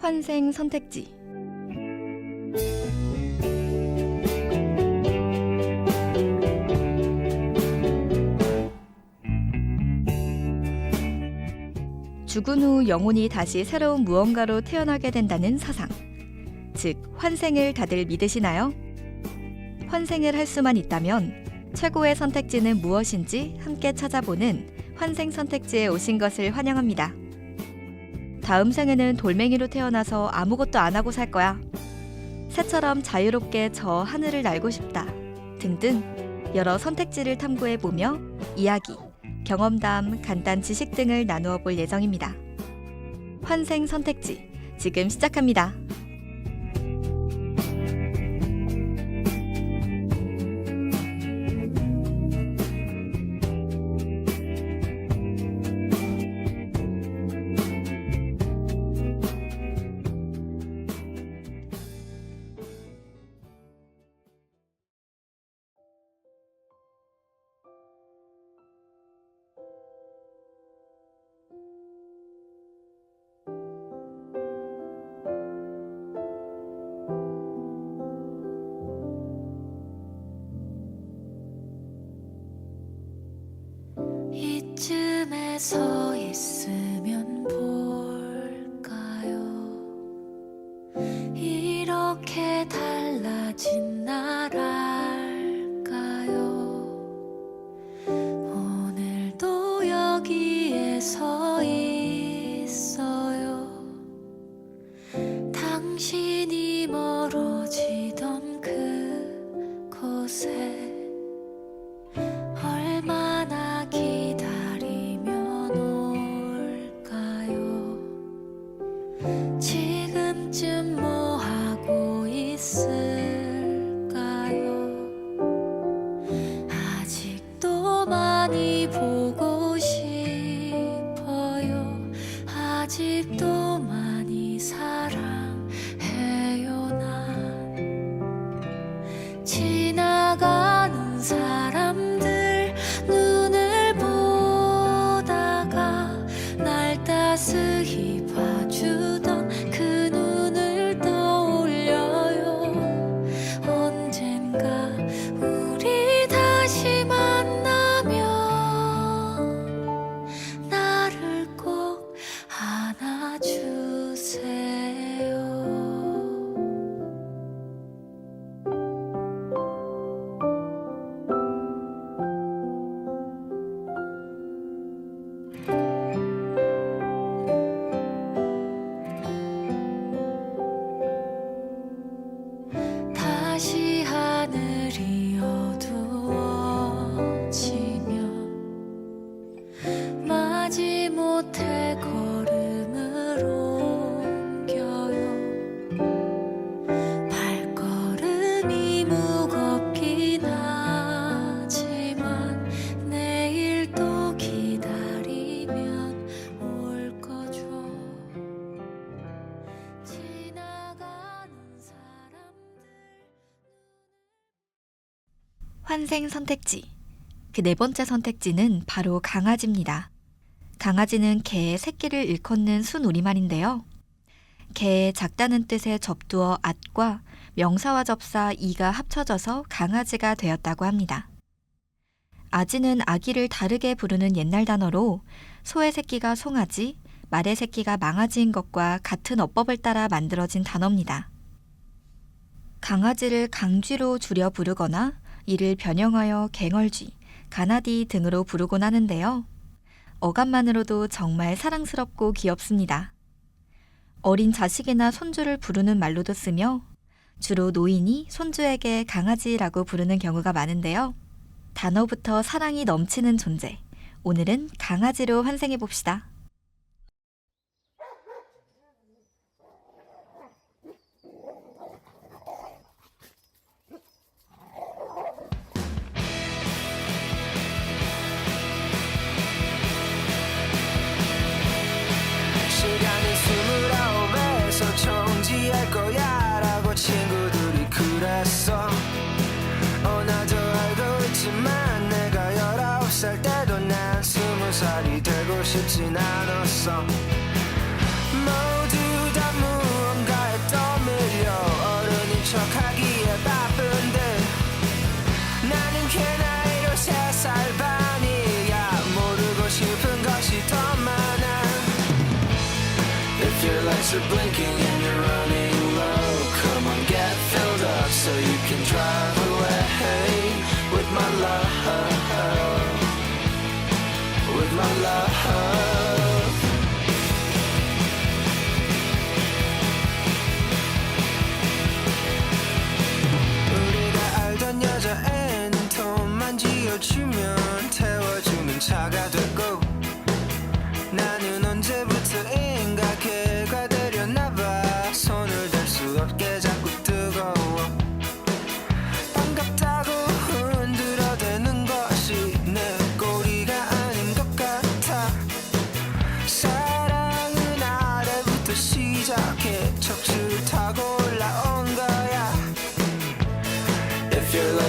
환생 선택지 죽은 후 영혼이 다시 새로운 무언가로 태어나게 된다는 사상. 즉, 환생을 다들 믿으시나요? 환생을 할 수만 있다면 최고의 선택지는 무엇인지 함께 찾아보는 환생 선택지에 오신 것을 환영합니다. 다음 생에는 돌멩이로 태어나서 아무것도 안 하고 살 거야. 새처럼 자유롭게 저 하늘을 날고 싶다. 등등 여러 선택지를 탐구해 보며 이야기, 경험담, 간단 지식 등을 나누어 볼 예정입니다. 환생 선택지 지금 시작합니다. 환생 선택지. 그 네 번째 선택지는 바로 강아지입니다. 강아지는 개의 새끼를 일컫는 순우리말인데요. 개의 작다는 뜻의 접두어 at과 명사와 접사 이가 합쳐져서 강아지가 되었다고 합니다. 아지는 아기를 다르게 부르는 옛날 단어로 소의 새끼가 송아지, 말의 새끼가 망아지인 것과 같은 어법을 따라 만들어진 단어입니다. 강아지를 강쥐로 줄여 부르거나 이를 변형하여 갱얼쥐, 가나디 등으로 부르곤 하는데요. 어감만으로도 정말 사랑스럽고 귀엽습니다. 어린 자식이나 손주를 부르는 말로도 쓰며 주로 노인이 손주에게 강아지라고 부르는 경우가 많은데요. 단어부터 사랑이 넘치는 존재. 오늘은 강아지로 환생해 봅시다. 거야 라고 친구들이 그랬어. 어 나도 알고 있지만 내가 열아홉 살 때도 난 스무 살이 되고 싶진 않았어. 모두 다 무언가에 떠밀려 어른인 척하기에 바쁜데 나는 걔 나이로 세살 반이야. 모르고 싶은 것이 더 많아. If your lights are blinking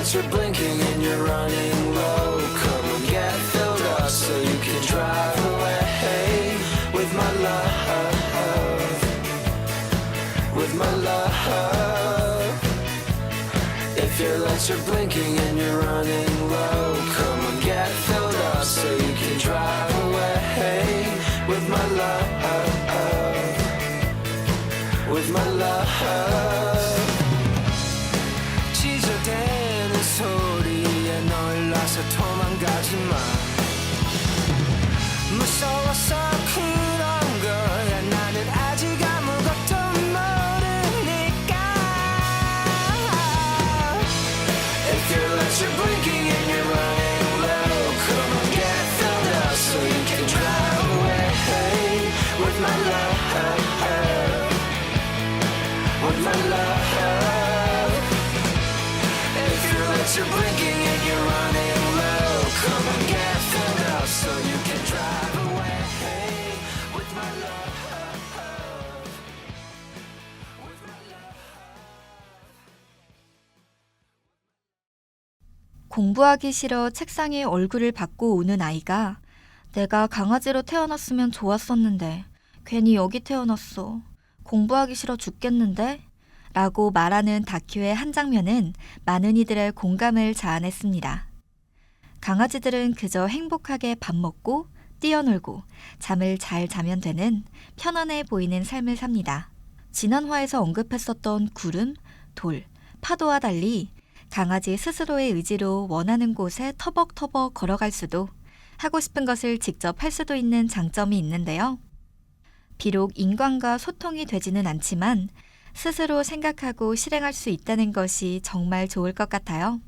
lights are blinking and you're running low, come and get filled up so you can drive away with my love, with my love. If your lights are blinking 공부하기 싫어 책상에 얼굴을 받고 우는 아이가 내가 강아지로 태어났으면 좋았었는데 괜히 여기 태어났어. 공부하기 싫어 죽겠는데? 라고 말하는 다큐의 한 장면은 많은 이들의 공감을 자아냈습니다. 강아지들은 그저 행복하게 밥 먹고 뛰어놀고 잠을 잘 자면 되는 편안해 보이는 삶을 삽니다. 지난 화에서 언급했었던 구름, 돌, 파도와 달리 강아지 스스로의 의지로 원하는 곳에 터벅터벅 걸어갈 수도 하고 싶은 것을 직접 할 수도 있는 장점이 있는데요. 비록 인간과 소통이 되지는 않지만 스스로 생각하고 실행할 수 있다는 것이 정말 좋을 것 같아요.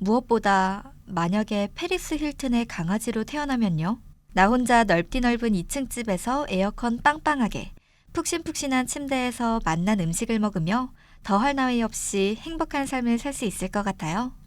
무엇보다 만약에 페리스 힐튼의 강아지로 태어나면요. 나 혼자 넓디 넓은 2층 집에서 에어컨 빵빵하게 푹신푹신한 침대에서 맛난 음식을 먹으며 더할 나위 없이 행복한 삶을 살 수 있을 것 같아요.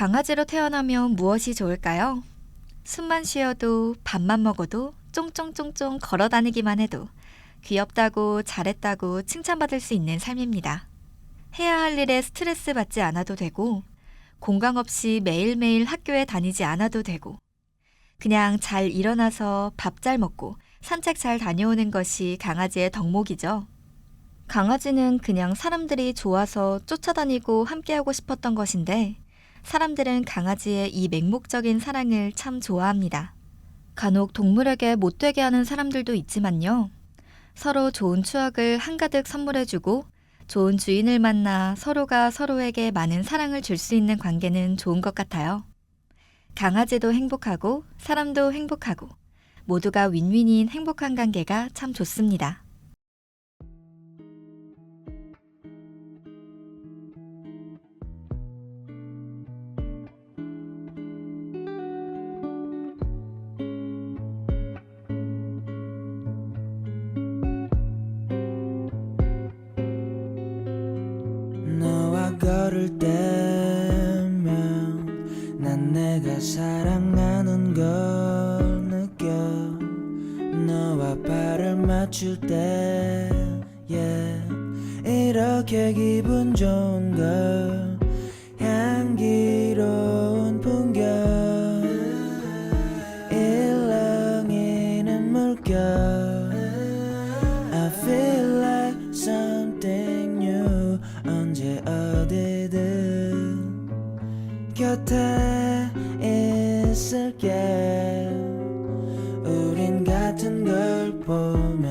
강아지로 태어나면 무엇이 좋을까요? 숨만 쉬어도 밥만 먹어도 쫑쫑쫑쫑 걸어 다니기만 해도 귀엽다고 잘했다고 칭찬받을 수 있는 삶입니다. 해야 할 일에 스트레스 받지 않아도 되고 공강 없이 매일매일 학교에 다니지 않아도 되고 그냥 잘 일어나서 밥 잘 먹고 산책 잘 다녀오는 것이 강아지의 덕목이죠. 강아지는 그냥 사람들이 좋아서 쫓아다니고 함께하고 싶었던 것인데 사람들은 강아지의 이 맹목적인 사랑을 참 좋아합니다. 간혹 동물에게 못되게 하는 사람들도 있지만요. 서로 좋은 추억을 한가득 선물해주고 좋은 주인을 만나 서로가 서로에게 많은 사랑을 줄 수 있는 관계는 좋은 것 같아요. 강아지도 행복하고 사람도 행복하고 모두가 윈윈인 행복한 관계가 참 좋습니다. 내가 사랑하는 걸 느껴. 너와 발을 맞출 때 yeah, 이렇게 기분 좋은 걸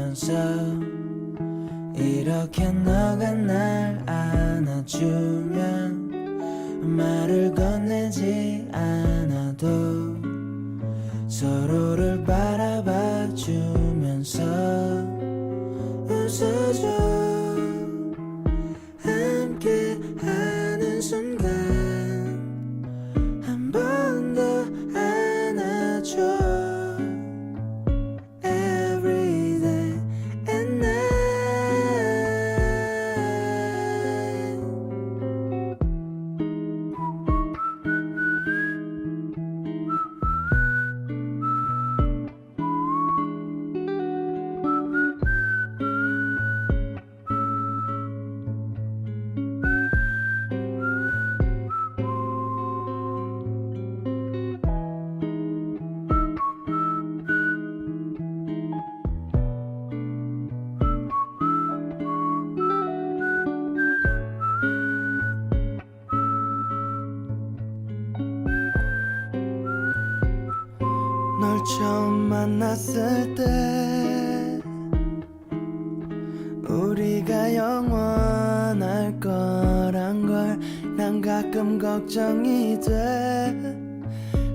보면서 이렇게 너가 날 안아주면 말을 건네지 않아도 서로를 가끔 걱정이 돼.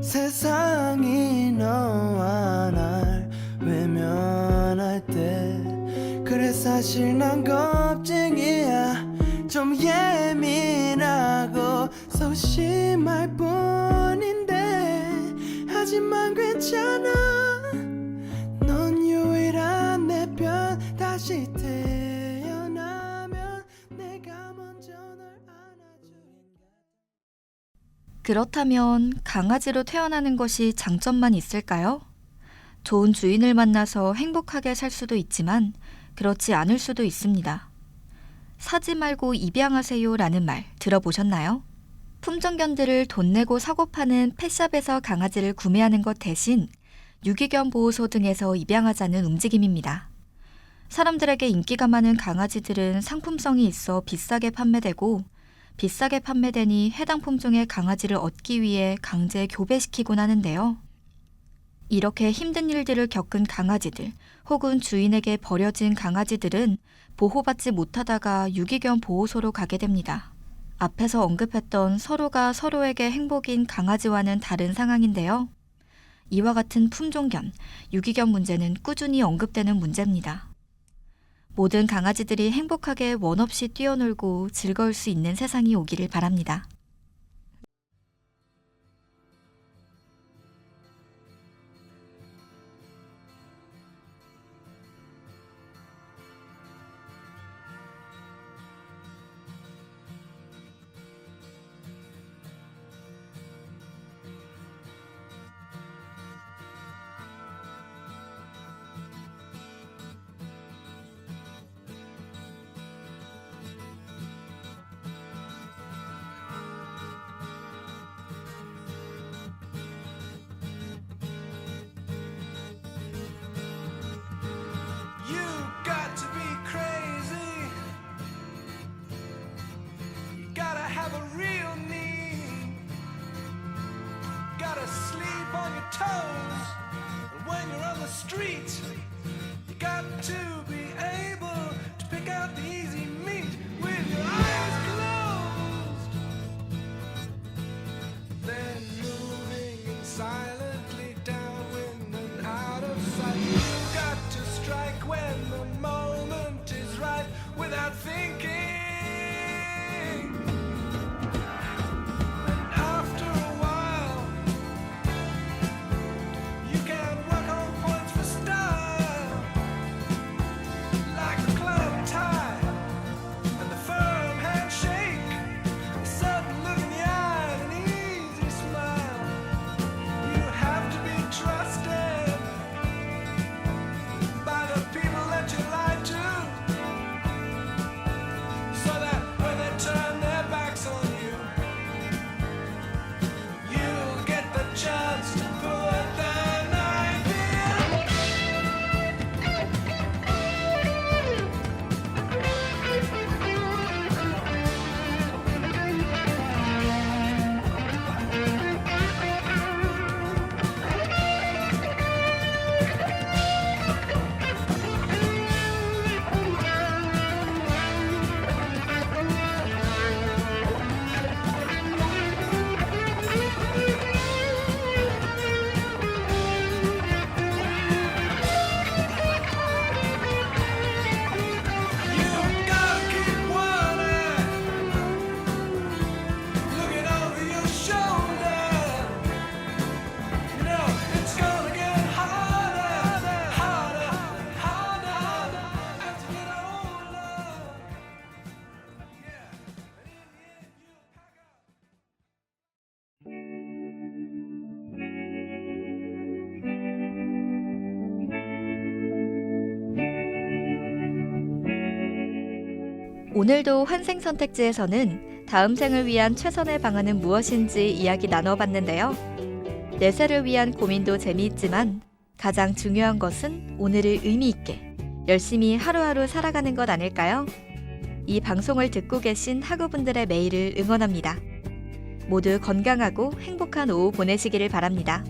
세상이 너와 날 외면할 때. 그래 사실 난 겁쟁이야. 좀 예민하고 소심할 뿐인데. 하지만 괜찮아 그렇다면 강아지로 태어나는 것이 장점만 있을까요? 좋은 주인을 만나서 행복하게 살 수도 있지만 그렇지 않을 수도 있습니다. 사지 말고 입양하세요 라는 말 들어보셨나요? 품종견들을 돈 내고 사고 파는 펫샵에서 강아지를 구매하는 것 대신 유기견 보호소 등에서 입양하자는 움직임입니다. 사람들에게 인기가 많은 강아지들은 상품성이 있어 비싸게 판매되고 비싸게 판매되니 해당 품종의 강아지를 얻기 위해 강제 교배시키곤 하는데요. 이렇게 힘든 일들을 겪은 강아지들 혹은 주인에게 버려진 강아지들은 보호받지 못하다가 유기견 보호소로 가게 됩니다. 앞에서 언급했던 서로가 서로에게 행복인 강아지와는 다른 상황인데요. 이와 같은 품종견, 유기견 문제는 꾸준히 언급되는 문제입니다. 모든 강아지들이 행복하게 원 없이 뛰어놀고 즐거울 수 있는 세상이 오기를 바랍니다. 오늘도 환생 선택지에서는 다음 생을 위한 최선의 방안은 무엇인지 이야기 나눠봤는데요. 내세를 위한 고민도 재미있지만 가장 중요한 것은 오늘을 의미 있게 열심히 하루하루 살아가는 것 아닐까요? 이 방송을 듣고 계신 학우분들의 매일을 응원합니다. 모두 건강하고 행복한 오후 보내시기를 바랍니다.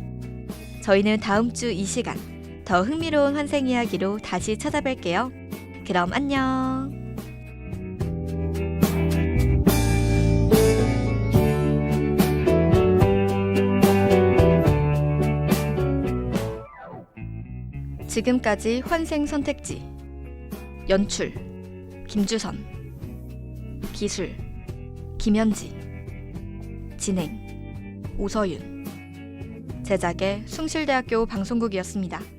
저희는 다음 주 이 시간 더 흥미로운 환생 이야기로 다시 찾아뵐게요. 그럼 안녕. 지금까지 환생 선택지 연출 김주선 기술 김현지 진행 오서윤 제작의 숭실대학교 방송국이었습니다.